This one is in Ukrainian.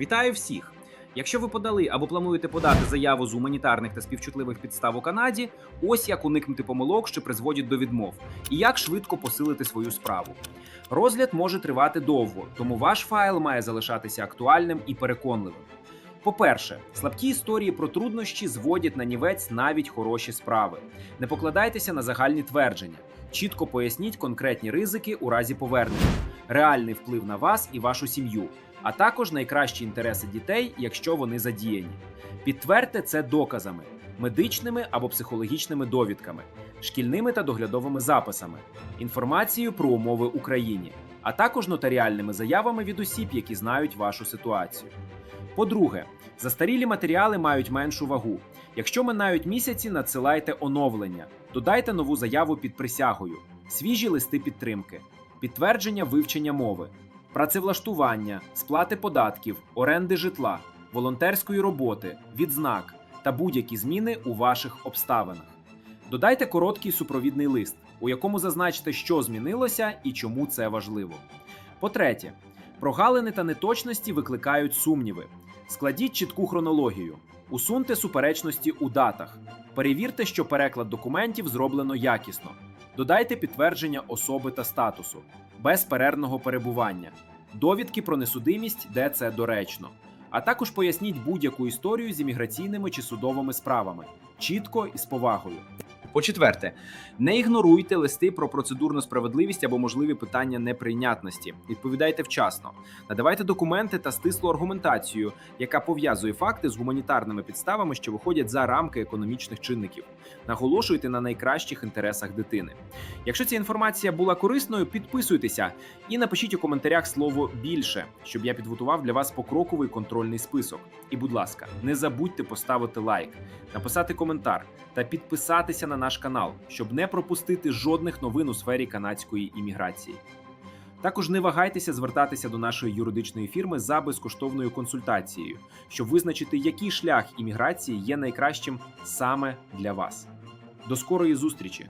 Вітаю всіх! Якщо ви подали або плануєте подати заяву з гуманітарних та співчутливих підстав у Канаді, ось як уникнути помилок, що призводять до відмов, і як швидко посилити свою справу. Розгляд може тривати довго, тому ваш файл має залишатися актуальним і переконливим. По-перше, слабкі історії про труднощі зводять на нівець навіть хороші справи. Не покладайтеся на загальні твердження. Чітко поясніть конкретні ризики у разі повернення, реальний вплив на вас і вашу сім'ю, а також найкращі інтереси дітей, якщо вони задіяні. Підтвердьте це доказами, медичними або психологічними довідками, шкільними та доглядовими записами, інформацією про умови Україні, а також нотаріальними заявами від осіб, які знають вашу ситуацію. По-друге, застарілі матеріали мають меншу вагу. Якщо минають місяці, надсилайте оновлення, додайте нову заяву під присягою, свіжі листи підтримки, підтвердження вивчення мови, працевлаштування, сплати податків, оренди житла, волонтерської роботи, відзнак та будь-які зміни у ваших обставинах. Додайте короткий супровідний лист, у якому зазначите, що змінилося і чому це важливо. По-третє, прогалини та неточності викликають сумніви. Складіть чітку хронологію, усуньте суперечності у датах, перевірте, що переклад документів зроблено якісно, додайте підтвердження особи та статусу, без перервного перебування, довідки про несудимість, де це доречно. А також поясніть будь-яку історію з імміграційними чи судовими справами, чітко і з повагою. По-четверте, не ігноруйте листи про процедурну справедливість або можливі питання неприйнятності. Відповідайте вчасно, надавайте документи та стислу аргументацію, яка пов'язує факти з гуманітарними підставами, що виходять за рамки економічних чинників. Наголошуйте на найкращих інтересах дитини. Якщо ця інформація була корисною, підписуйтеся і напишіть у коментарях слово більше, щоб я підготував для вас покроковий контрольний список. І, будь ласка, не забудьте поставити лайк, написати коментар та підписатися на наш канал, щоб не пропустити жодних новин у сфері канадської імміграції. Також не вагайтеся звертатися до нашої юридичної фірми за безкоштовною консультацією, щоб визначити, який шлях імміграції є найкращим саме для вас. До скорої зустрічі!